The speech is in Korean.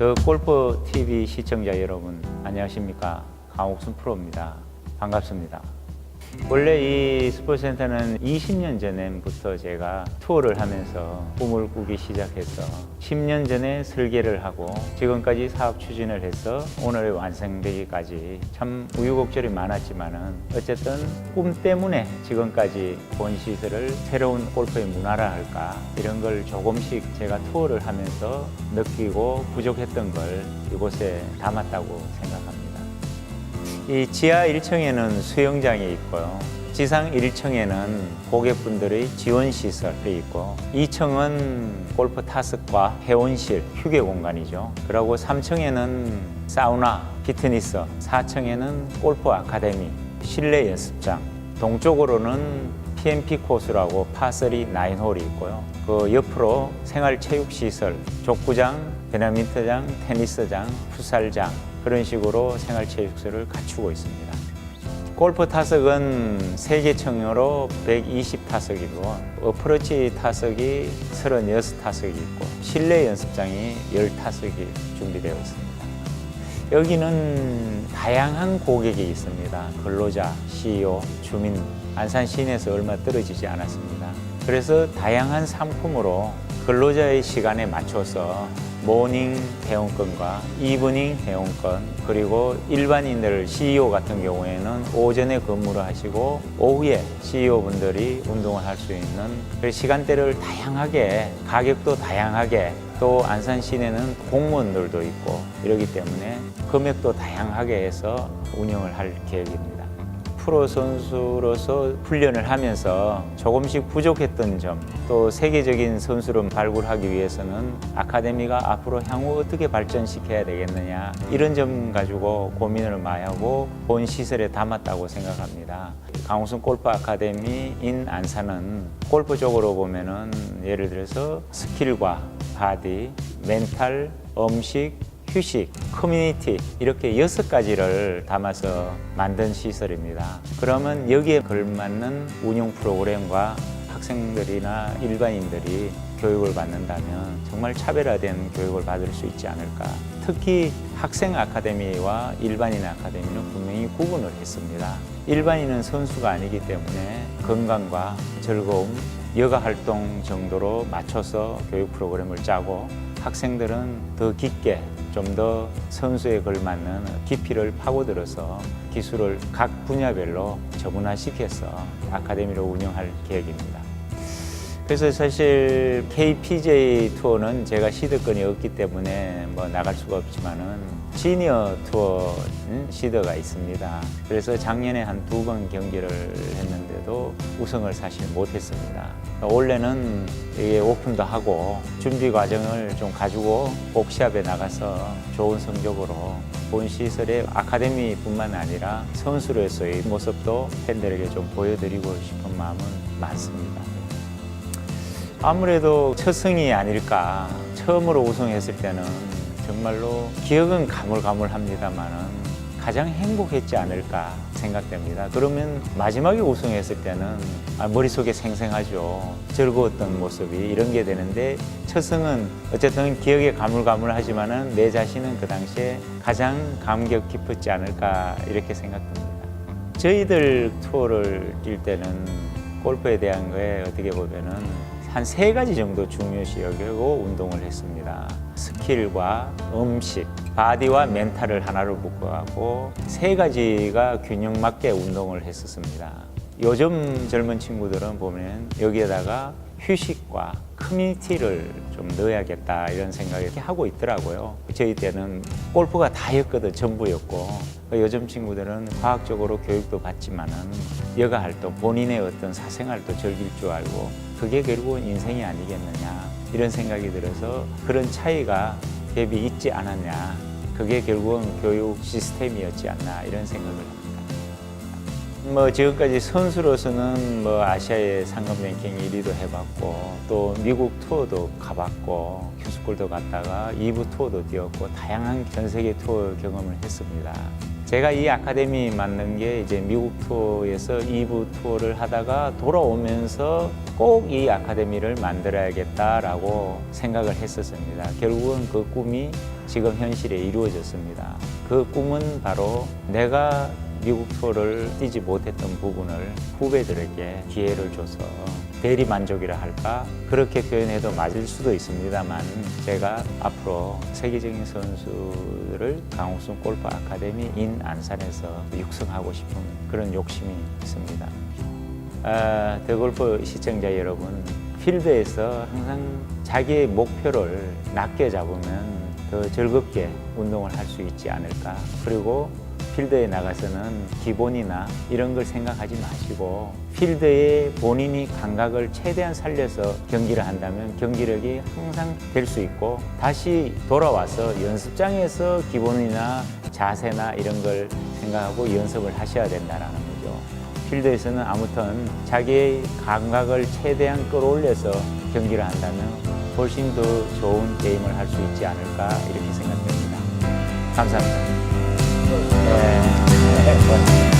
더 골프 TV 시청자 여러분 안녕하십니까 강옥순 프로입니다. 반갑습니다. 원래 이 스포츠센터는 20년 전부터 제가 투어를 하면서 꿈을 꾸기 시작해서 10년 전에 설계를 하고 지금까지 사업 추진을 해서 오늘 완성되기까지 참 우유곡절이 많았지만은 어쨌든 꿈 때문에 지금까지 본 시설을 새로운 골프의 문화라 할까 이런 걸 조금씩 제가 투어를 하면서 느끼고 부족했던 걸 이곳에 담았다고 생각합니다. 이 지하 1층에는 수영장이 있고요. 지상 1층에는 고객분들의 지원 시설이 있고 2층은 골프 타석과 회원실, 휴게 공간이죠. 그리고 3층에는 사우나, 피트니스, 4층에는 골프 아카데미, 실내 연습장, 동쪽으로는 PMP 코스라고 파3 9홀이 있고요. 그 옆으로 생활체육시설, 족구장, 배드민턴장, 테니스장, 풋살장 그런 식으로 생활체육시설을 갖추고 있습니다. 골프 타석은 세개 층으로 120타석이고 어프로치 타석이 36타석이 있고 실내 연습장이 10타석이 준비되어 있습니다. 여기는 다양한 고객이 있습니다. 근로자, CEO, 주민, 안산 시내에서 얼마 떨어지지 않았습니다. 그래서 다양한 상품으로 근로자의 시간에 맞춰서 모닝 회원권과 이브닝 회원권 그리고 일반인들 CEO 같은 경우에는 오전에 근무를 하시고 오후에 CEO 분들이 운동을 할 수 있는 그 시간대를 다양하게 가격도 다양하게 또 안산 시내는 공무원들도 있고 이러기 때문에 금액도 다양하게 해서 운영을 할 계획입니다. 프로 선수로서 훈련을 하면서 조금씩 부족했던 점, 또 세계적인 선수를 발굴하기 위해서는 아카데미가 앞으로 향후 어떻게 발전시켜야 되겠느냐 이런 점 가지고 고민을 많이 하고 본 시설에 담았다고 생각합니다. 강호순 골프 아카데미인 안산은 골프적으로 보면은 예를 들어서 스킬과 바디, 멘탈, 음식, 휴식, 커뮤니티 이렇게 여섯 가지를 담아서 만든 시설입니다. 그러면 여기에 걸맞는 운영 프로그램과 학생들이나 일반인들이 교육을 받는다면 정말 차별화된 교육을 받을 수 있지 않을까. 특히 학생 아카데미와 일반인 아카데미는 분명히 구분을 했습니다. 일반인은 선수가 아니기 때문에 건강과 즐거움, 여가 활동 정도로 맞춰서 교육 프로그램을 짜고 학생들은 더 깊게 좀 더 선수에 걸맞는 깊이를 파고들어서 기술을 각 분야별로 전문화시켜서 아카데미로 운영할 계획입니다. 그래서 사실 KPJ 투어는 제가 시드권이 없기 때문에 뭐 나갈 수가 없지만은 시니어 투어는 시드가 있습니다. 그래서 작년에 한 두 번 경기를 했는데도 우승을 사실 못했습니다. 이게 오픈도 하고 준비 과정을 좀 가지고 옥시합에 나가서 좋은 성적으로 본 시설의 아카데미뿐만 아니라 선수로서의 모습도 팬들에게 좀 보여드리고 싶은 마음은 많습니다. 아무래도 첫 승이 아닐까. 처음으로 우승했을 때는 정말로 기억은 가물가물합니다만은 가장 행복했지 않을까 생각됩니다. 그러면 마지막에 우승했을 때는 아, 머릿속에 생생하죠. 즐거웠던 모습이 이런 게 되는데 첫 승은 어쨌든 기억에 가물가물하지만은 내 자신은 그 당시에 가장 감격 깊었지 않을까 이렇게 생각됩니다. 저희들 투어를 뛸 때는 골프에 대한 거에 어떻게 보면은 한 세 가지 정도 중요시 여기고 운동을 했습니다. 스킬과 음식, 바디와 멘탈을 하나로 묶어가고 세 가지가 균형 맞게 운동을 했었습니다. 요즘 젊은 친구들은 보면 여기에다가 휴식과 커뮤니티를 좀 넣어야겠다 이런 생각을 하고 있더라고요. 저희 때는 골프가 다였거든 전부였고 요즘 친구들은 과학적으로 교육도 받지만은 여가 활동 본인의 어떤 사생활도 즐길 줄 알고 그게 결국은 인생이 아니겠느냐 이런 생각이 들어서 그런 차이가 대비 있지 않았냐 그게 결국은 교육 시스템이었지 않나 이런 생각을 합니다. 뭐 지금까지 선수로서는 뭐 아시아의 상금 랭킹 1위도 해봤고 또 미국 투어도 가봤고 휴스쿨도 갔다가 2부 투어도 뛰었고 다양한 전 세계 투어 경험을 했습니다. 제가 이 아카데미 만든 게 이제 미국 투어에서 2부 투어를 하다가 돌아오면서 꼭 이 아카데미를 만들어야겠다라고 생각을 했었습니다. 결국은 그 꿈이 지금 현실에 이루어졌습니다. 그 꿈은 바로 내가 미국 투어를 뛰지 못했던 부분을 후배들에게 기회를 줘서 대리 만족이라 할까 그렇게 표현해도 맞을 수도 있습니다만 제가 앞으로 세계적인 선수를 강호순 골프 아카데미 인 안산에서 육성하고 싶은 그런 욕심이 있습니다. 아, 더골프 시청자 여러분, 필드에서 항상 자기의 목표를 낮게 잡으면 더 즐겁게 운동을 할 수 있지 않을까. 그리고 필드에 나가서는 기본이나 이런 걸 생각하지 마시고 필드에 본인이 감각을 최대한 살려서 경기를 한다면 경기력이 항상 될 수 있고 다시 돌아와서 연습장에서 기본이나 자세나 이런 걸 생각하고 연습을 하셔야 된다라는 거죠. 필드에서는 아무튼 자기의 감각을 최대한 끌어올려서 경기를 한다면 훨씬 더 좋은 게임을 할 수 있지 않을까 이렇게 생각됩니다. 감사합니다. 哎，嘿嘿，我。